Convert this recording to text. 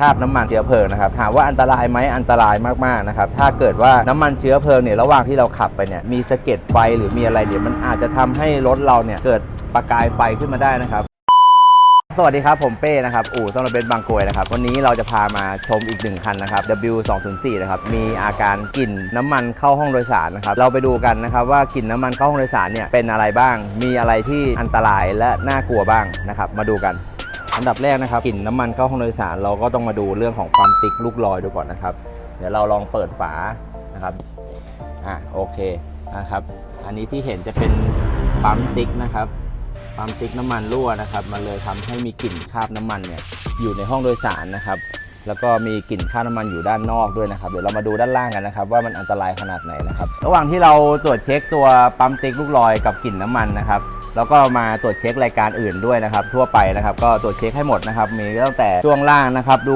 คราบน้ำมันเชื้อเพลิงนะครับถามว่าอันตรายไหมอันตรายมากๆนะครับถ้าเกิดว่าน้ำมันเชื้อเพลิงเนี่ยระหว่างที่เราขับไปเนี่ยมีสะเก็ดไฟหรือมีอะไรเนี่ยมันอาจจะทำให้รถเราเนี่ยเกิดประกายไฟขึ้นมาได้นะครับ สวัสดีครับผมเป้นะครับอู่ต้องระเบนบางกรวยนะครับวันนี้เราจะพามาชมอีกหนึ่งคันนะครับ W 2 0 4 นะครับมีอาการกลิ่นน้ำมันเข้าห้องโดยสารนะครับเราไปดูกันนะครับว่ากลิ่นน้ำมันเข้าห้องโดยสารเนี่ยเป็นอะไรบ้าง มีอะไรที่อันตรายและน่ากลัวบ้างนะครับมาดูกัน อันดับแรกนะครับกลิ่นน้ำมันเข้าห้องโดยสารเราก็ต้องมาดูเรื่องของความติ๊กลูกลอยดูก่อนนะครับ เดี๋ยวเราลองเปิดฝานะครับอะโอเคนะครับ อันนี้ที่เห็นจะเป็นปั๊มติ๊กนะครับปั๊มติ๊กน้ำมันรั่วนะครับ มันเลยทำให้มีกลิ่นคราบน้ำมันเนี่ยอยู่ในห้องโดยสารนะครับ แล้วก็มีกลิ่นค่าน้ำมันอยู่ด้านนอกด้วยนะครับ เดี๋ยวเรามาดูด้านล่างกันนะครับว่ามันอันตรายขนาดไหนนะครับ ระหว่างที่เราตรวจเช็คตัวปั๊มติ๊กลูกลอยกับกลิ่นน้ำมันนะครับ แล้วก็มาตรวจเช็ครายการอื่นด้วยนะครับ ทั่วไปนะครับ ก็ตรวจเช็คให้หมดนะครับ มีตั้งแต่ช่วงล่างนะครับ ดู